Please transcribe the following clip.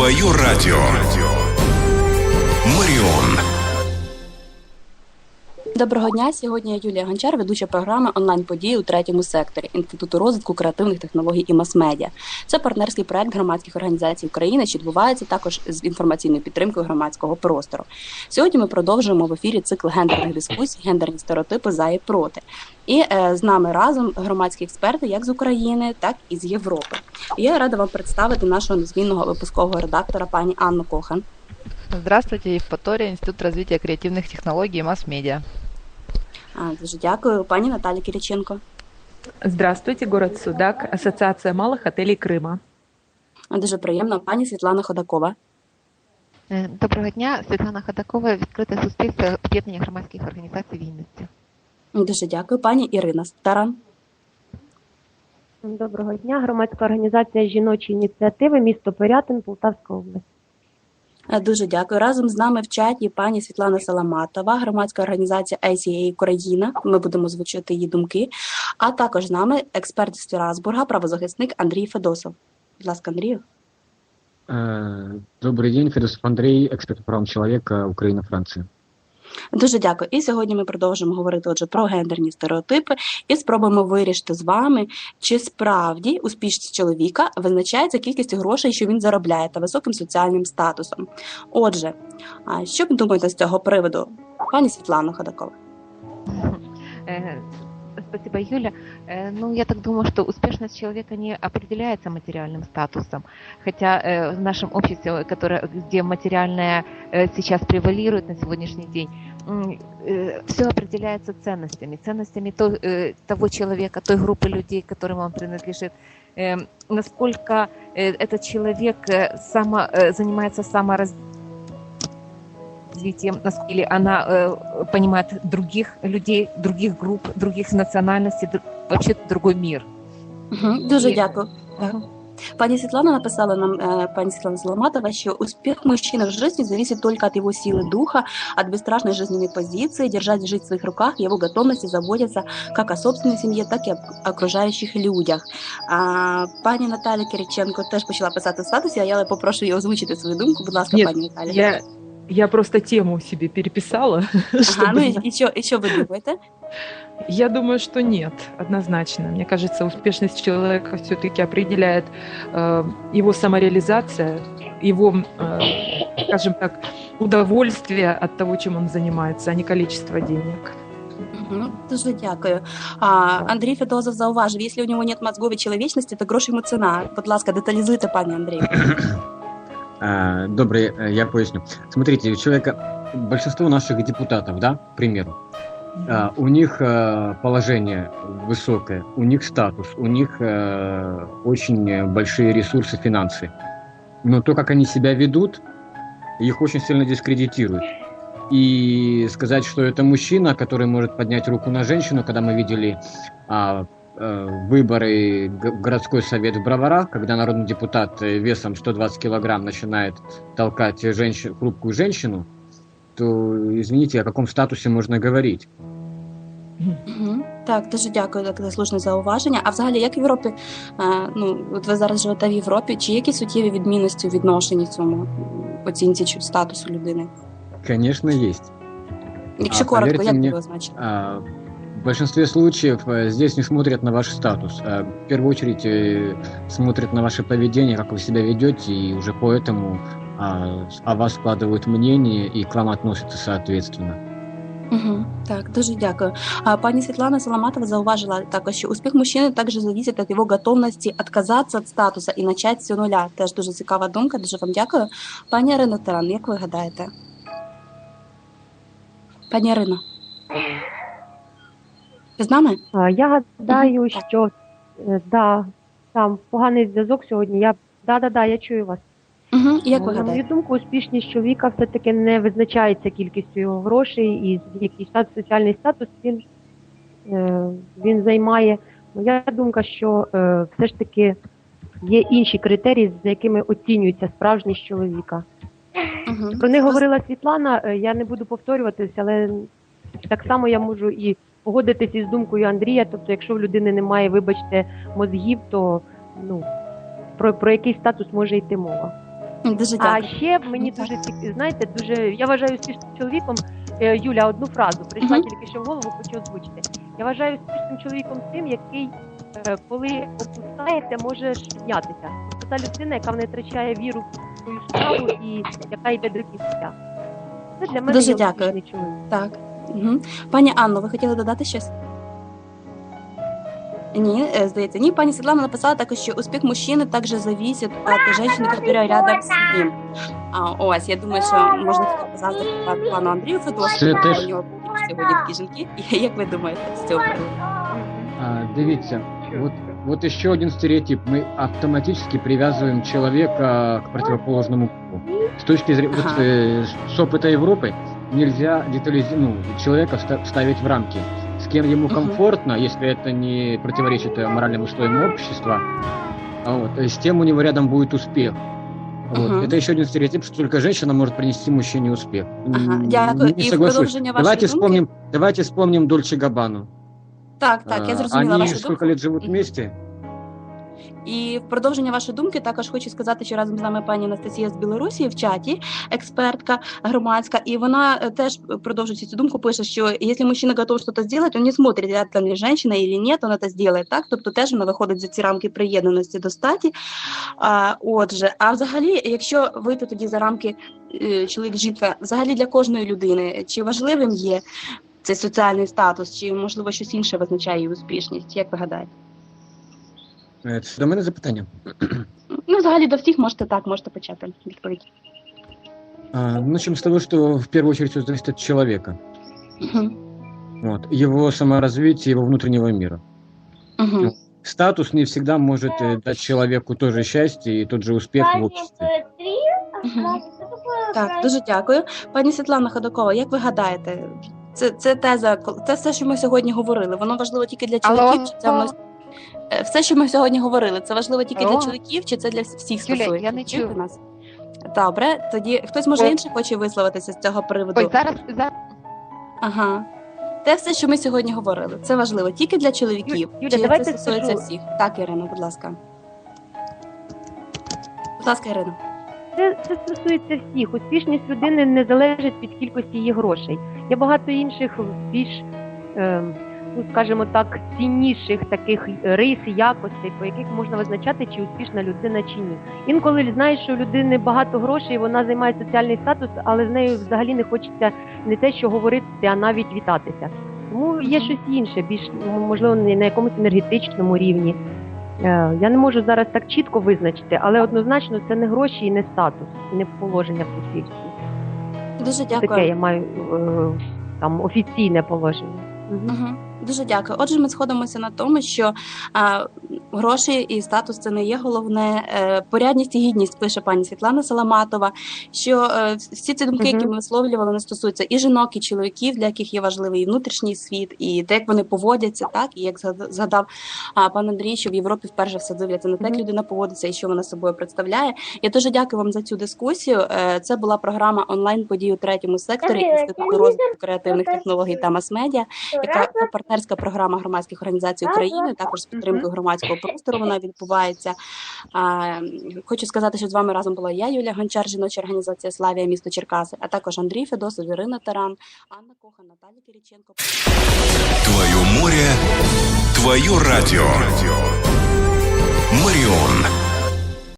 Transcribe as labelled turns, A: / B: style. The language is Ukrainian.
A: Твое радио. Маріон.
B: Доброго дня. Сьогодні я Юлія Гончар, ведуча програми онлайн-події у третьому секторі Інституту розвитку креативних технологій і мас-медіа. Це партнерський проект громадських організацій України, що відбувається також з інформаційною підтримкою громадського простору. Сьогодні ми продовжуємо в ефірі цикл гендерних дискусій, гендерні стереотипи за і проти. І е, з нами разом громадські експерти як з України, так і з Європи. І я рада вам представити нашого незмінного випускового редактора пані Анну Кохан.
C: Здравствуйте, Евпатория, Институт развития креативных технологий и масс-медиа.
B: А, Дуже дякую, пані Наталі Кириченко.
D: Здравствуйте, город Судак, Ассоциация малых отелей Крыма.
B: Дуже приємно, пані Світлана Ходакова.
C: Е, Доброго дня, Світлана Ходакова, відкрите суспільство об'єднання громадських організацій Вінниці.
B: Дуже дякую, пані Ірина Старан.
E: Доброго дня. Громадська організація жіночі ініціативи місто Пирятин, Полтавська область.
B: Е, Дуже дякую. Разом з нами в чаті пані Світлана Саламатова, громадська організація ICA Україна. Ми будемо звучити її думки. А також з нами експерт з Страсбурга, правозахисник Андрій Федосов. Будь ласка, Андрію.
F: Э, Добрый день, Федосов Андрей, эксперт по правам человека, Украина, Франция.
B: Дуже дякую. І сьогодні ми продовжимо говорити отже про гендерні стереотипи і спробуємо вирішити з вами, чи справді успішність чоловіка визначається кількістю грошей, що він заробляє, та високим соціальним статусом. Отже, що ви думаєте з цього приводу, пані Світлана Ходакова?
C: Э, Спасибо, Юля. Э, Ну, я так думаю, что успешность человека не определяется материальным статусом. Хотя э, в нашем обществе, которое, где материальное э, сейчас превалирует на сегодняшний день, все определяется ценностями. Ценностями то- э, того человека, той группы людей, к которым он принадлежит. Э, Насколько э, этот человек э, само, э, занимается саморазвитием, нас- или она э, понимает других людей, других групп, других национальностей, дру- вообще другой мир.
B: Угу, дуже
C: І-
B: дякую.
C: Ага.
B: Пані Світлана написала нам, э, пані Светлана Соломатова, что успех мужчины в жизни зависит только от его силы духа, от бесстрашной жизненной позиции, держать жизнь в своих руках, его готовности заботиться как о собственной семье, так и об окружающих людях. А, пані Наталя Кириченко теж почала писати в статусі, а я попрошу її озвучити свою думку. Будь ласка,
D: Ні,
B: пані Наталя.
D: Я, я просто тему себе переписала.
B: Ага,
D: чтобы
B: ну і,
D: знать.
B: і, що, і що ви думаєте?
D: Я думаю, что нет, однозначно. Мне кажется, успешность человека все-таки определяет э, его самореализация, его, э, скажем так, удовольствие от того, чем он занимается, а не количество денег.
B: Мгм, Дуже дякую. А, Андрій Федозов зауважив, якщо у нього нет мозгової чоловічності, то гроші йому ціна. Будь ласка, деталізуйте, пані Андрій.
F: Э, Добрый, э, я поясню. Смотрите, у человека, большинство наших депутатов, да, к примеру, а, у них э, положение высокое, у них статус, у них э, очень большие ресурсы, финансы. Но то, как они себя ведут, их очень сильно дискредитирует. И сказать, что это мужчина, который может поднять руку на женщину, когда мы видели а, выборы г- в городской совет в Броварах, когда народный депутат э, весом 120 килограмм начинает толкать женщин, хрупкую женщину, то, извините, о каком статусе можно говорить?
B: Мгм. Так, дуже дякую за таке слушне зауваження. А взагалі, як в Європі, е, ну от ви зараз живете в Європі, чи є якісь суттєві відмінності у відношенні цьому м, оцінці чи статусу людини?
F: Конечно, есть.
B: Якщо
F: А,
B: коротко,
F: повірте
B: як
F: мені,
B: ви означите?
F: А, В большинстве случаев э, здесь не смотрят на ваш статус. а В первую очередь э, смотрят на ваше поведение, как вы себя ведете, и уже поэтому а, о вас складывают мнение и к вам относятся соответственно.
B: Угу. Так, дуже дякую. А пані Світлана Соломатова зауважила також, що успіх мужчини також зависить від його готовності відказатися від статусу і почати з нуля. Теж дуже цікава думка, дуже вам дякую. Пані Ірино Таран, як ви гадаєте? Пані Ірино. Ви з нами?
E: Я гадаю, що е, да, там поганий зв'язок сьогодні. Я да, да, да, я чую вас.
B: Угу. Як ви
E: На мою думку, успішність чоловіка все-таки не визначається кількістю його грошей і який статус, соціальний статус він, е, він займає. Моя думка, що е, все ж таки є інші критерії, за якими оцінюється справжність чоловіка.
B: Угу.
E: Про них говорила Світлана. е, Я не буду повторюватися, але так само я можу і погодитись із думкою Андрія. Тобто, якщо в людини немає, вибачте, мозгів, то ну про, про який статус може йти мова.
B: Дуже
E: А ще мені
B: Ну,
E: дуже знаєте, дуже я вважаю успішним чоловіком. е, Юля, одну фразу прийшла
B: Мгм.
E: тільки що в голову, хочу озвучити. Я вважаю успішним чоловіком тим, який, е, коли опускається, може піднятися. Це та людина, яка не втрачає віру в свою справу і яка йде до кінця. Це для мене
B: Дуже
E: є
B: дякую.
E: чоловік.
B: Так. Угу. Пані Анно, ви хотіли додати щось? Ні, е, здається, ні. Пані Світлана написала також, що успіх мужчини також зависит от женщины, которая рядом с ним. А, ось, я думаю, що можна тільки позаздрити пану Андрію Федосу,
F: Це теж-
B: у нього сьогодні такі жінки. І як ви думаєте з цього приводу?
F: А, дивіться, вот, вот еще один стереотип. Мы автоматически привязываем человека к противоположному полу. С точки зрения, вот,
B: Ага.
F: э, с опыта Европы нельзя детализи- ну, человека вста- ставить в рамки. С кем ему
B: Мгм.
F: комфортно, если это не противоречит э, моральным устоям общества, а вот, э, с тем у него рядом будет успех. Вот.
B: Мгм.
F: Это еще один стереотип, что только женщина может принести мужчине успех.
B: Ага,
F: М,
B: дякую.
F: Не
B: І в
F: соглашусь.
B: продовження вашої
F: Давайте
B: думки.
F: вспомним, давайте вспомним Дольче Габану.
B: Так, так, я
F: А,
B: зрозуміла
F: Они
B: вашу
F: сколько
B: думку.
F: лет живут
B: Мгм.
F: вместе?
B: І в продовження вашої думки також хочу сказати, що разом з нами пані Анастасія з Білорусі в чаті, експертка громадська, і вона е, теж продовжуючи цю думку, пише, що якщо мужчина готов щось зробити, він не смотрить, рядом ли женщина или нет, він це зробить, так? Тобто теж вона виходить за ці рамки приєднаності до статі. А, отже, а взагалі, якщо вийти тоді за рамки е, чоловік-жінка, взагалі для кожної людини, чи важливим є цей соціальний статус, чи можливо щось інше визначає її успішність? Як ви гадаєте?
F: Це до мене запитання.
B: Ну, взагалі до всіх можете так, можете почати відповідь.
F: А, ну, начнем с того, что в первую очередь все зависит от человека. Вот, его саморазвития, его внутреннего мира.
B: Мгм.
F: Статус не всегда может э, дать человеку то же счастье и тот же успех в обществе.
B: Так, дуже дякую. Пані Світлана Ходакова, як ви гадаєте, це, це теза, це все, що ми сьогодні говорили. Воно важливо тільки для чоловіків, чи це воно Е, все, що ми сьогодні говорили, це важливо тільки
C: Алло.
B: для чоловіків, чи це для всіх
C: Юля,
B: стосується?
C: я не
B: Чуєте
C: чую.
B: нас? Добре, тоді хтось може
C: О.
B: інший хоче висловитися з цього приводу.
C: Ой, зараз, зараз
B: Ага. Те все, що ми сьогодні говорили, це важливо тільки для чоловіків.
E: Юля,
B: чи
E: давайте
B: це стосується
E: скажу.
B: всіх? Так, Ірина, будь ласка. Будь ласка, Ірина.
E: Це, це стосується всіх. Успішність людини не залежить від кількості її грошей. Є багато інших більш, е, ну скажімо так, цінніших таких рис якостей, по яких можна визначати, чи успішна людина чи ні. Інколи знаєш, що у людини багато грошей, вона займає соціальний статус, але з нею взагалі не хочеться не те, що говорити, а навіть вітатися. Тому є щось інше, більш можливо, не на якомусь енергетичному рівні. Е, Я не можу зараз так чітко визначити, але однозначно це не гроші і не статус, і не положення в суспільстві.
B: Дуже
E: Таке
B: дякую.
E: я маю е, там офіційне положення.
B: Угу. Дуже дякую. Отже, ми сходимося на тому, що а, гроші і статус це не є головне. Е, порядність і гідність пише пані Світлана Саламатова. Що е, всі ці думки, які ми висловлювали, не стосуються і жінок, і чоловіків, для яких є важливий і внутрішній світ, і те, як вони поводяться, так і як згадав а, пан Андрій, що в Європі вперше все дивляться на те, як людина поводиться і що вона собою представляє. Я дуже дякую вам за цю дискусію. Е, Це була програма онлайн подій у третьому секторі Інституту розвитку креативних технологій та мас-медіа яка партнерська програма громадських організацій України. Також з підтримкою громадського простору вона відбувається. Хочу сказати, що з вами разом була я, Юлія Гончар, жіноча організація Славія, місто Черкаси, а також Андрій Федосов, Ірина Таран, Анна Кохан, Наталія Кириченко.
A: Твое море, твое радио. Марион.